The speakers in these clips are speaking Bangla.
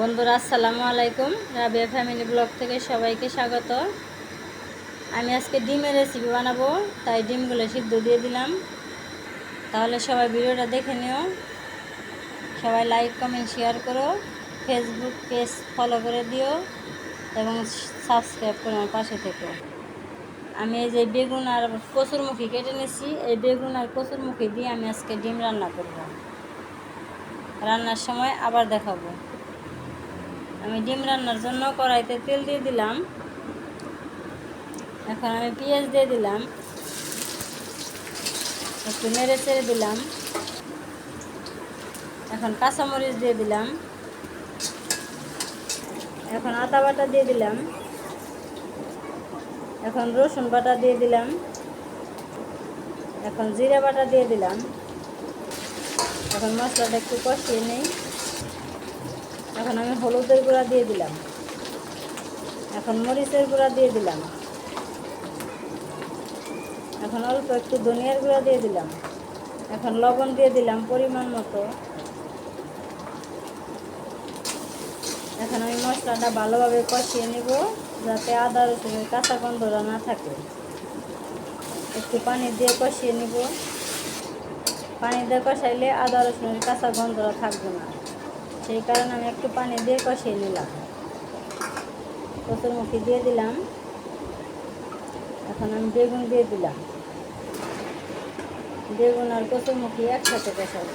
বন্ধুরা, আসসালামু আলাইকুম। রাবিয়া ফ্যামিলি ব্লগ থেকে সবাইকে স্বাগত। আমি আজকে ডিমের রেসিপি বানাবো, তাই ডিমগুলো সিদ্ধ দিয়ে দিলাম। তাহলে সবাই ভিডিওটা দেখে নিও। সবাই লাইক কমেন্ট শেয়ার করো। ফেসবুক পেজ ফলো করে দিও এবং সাবস্ক্রাইব করে আমার পাশে থেকো। আমি এই যে বেগুন আর কচুরমুখী কেটে নিয়েছি। এই বেগুন আর কচুরমুখী দিয়ে আমি আজকে ডিম রান্না করব। রান্নার সময় আবার দেখাবো। আমি ডিম রান্নার জন্য কড়াইতে তেল দিয়ে দিলাম। এখন আমি পেঁয়াজ দিয়ে দিলাম। একটু নেড়ে চেড়ে দিলাম। এখন কাঁচামরিচ দিয়ে দিলাম। এখন আদা বাটা দিয়ে দিলাম। এখন রসুন বাটা দিয়ে দিলাম। এখন জিরা বাটা দিয়ে দিলাম। এখন মশলাটা একটু কষিয়ে নেই। এখন আমি হলুদের গুঁড়া দিয়ে দিলাম। এখন মরিচের গুঁড়া দিয়ে দিলাম। এখন অল্প একটু ধনিয়ার গুঁড়া দিয়ে দিলাম। এখন লবণ দিয়ে দিলাম পরিমাণ মতো। এখন আমি মশলাটা ভালোভাবে কষিয়ে নেব যাতে আদা রসুনের কাঁচা গন্ধটা না থাকে। একটু পানি দিয়ে কষিয়ে নেব। পানি দিয়ে কষাইলে আদা রসুনের কাঁচা গন্ধটা থাকবে না। সেই কারণে আমি একটু পানি দিয়ে কষিয়ে নিলাম। কচুরমুখী দিয়ে দিলাম। এখন আমি বেগুন দিয়ে দিলাম। বেগুন আর কচুরমুখী একসাথে কষাবো।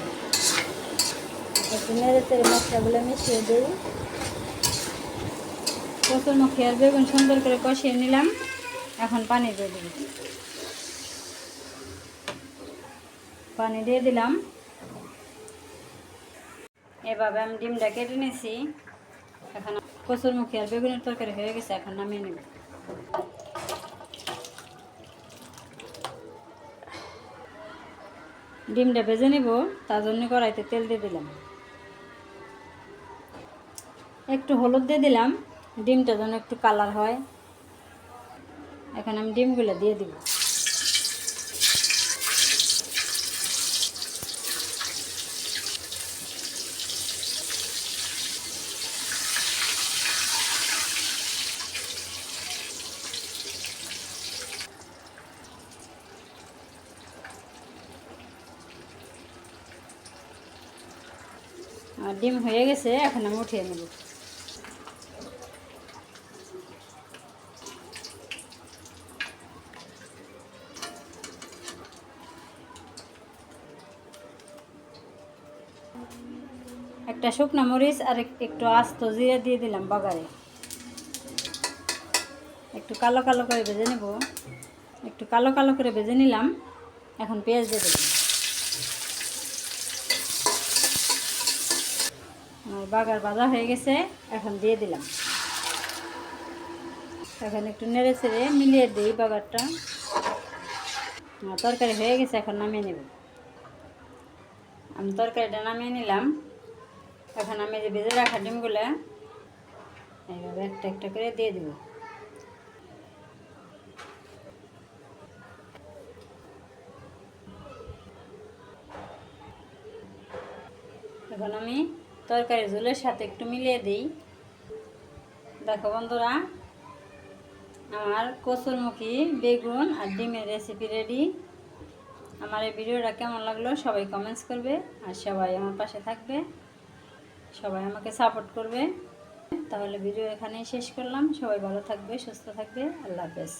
একটু নেড়ে চেড়ে মশলাগুলো মিশিয়ে দিই। কচুরমুখী আর বেগুন সুন্দর করে কষিয়ে নিলাম। এখন পানি দিয়ে দিই পানি দিয়ে দিলাম। এভাবে আমি ডিমটা কেটে নিয়েছি এখন কচুর মুখী আর বেগুনের তরকারি হয়ে গেছে, এখন নামিয়ে নেব। ডিমটা ভেজে নিব, তার জন্য কড়াইতে তেল দিয়ে দিলাম। একটু হলুদ দিয়ে দিলাম, ডিমটা যেন একটু কালার হয়। এখন আমি ডিমগুলো দিয়ে দিব। আর ডিম হয়ে গেছে, এখন আমি উঠিয়ে নেব। একটা শুকনো মরিচ আর এক- একটু আস্ত জিরে দিয়ে দিলাম বাগারে। একটু কালো কালো করে ভেজে নেব। একটু কালো কালো করে ভেজে নিলাম। এখন পেঁয়াজ দিয়ে দেবো আমার বাগার ভাজা হয়ে গেছে, এখন দিয়ে দিলাম। এখন একটু নেড়ে চেড়ে মিলিয়ে দিই বাগারটা। তরকারি হয়ে গেছে, এখন নামিয়ে নেব। আমি তরকারিটা নামিয়ে নিলাম। এখন আমি যে ভেজে রাখা ডিমগুলো, এইভাবে একটা একটা করে দিয়ে দেব। এখন আমি তরকারি ঝোলের সাথে একটু মিলিয়ে দিই। দেখো বন্ধুরা, আমার কচুরমুখী, বেগুন আর ডিমের রেসিপি রেডি আমার এই ভিডিওটা কেমন লাগল সবাই কমেন্টস করবে আর সবাই আমার পাশে থাকবে। সবাই আমাকে সাপোর্ট করবে। তাহলে ভিডিও এখানেই শেষ করলাম। সবাই ভালো থাকবে, সুস্থ থাকবে। আল্লাহ হাফেজ।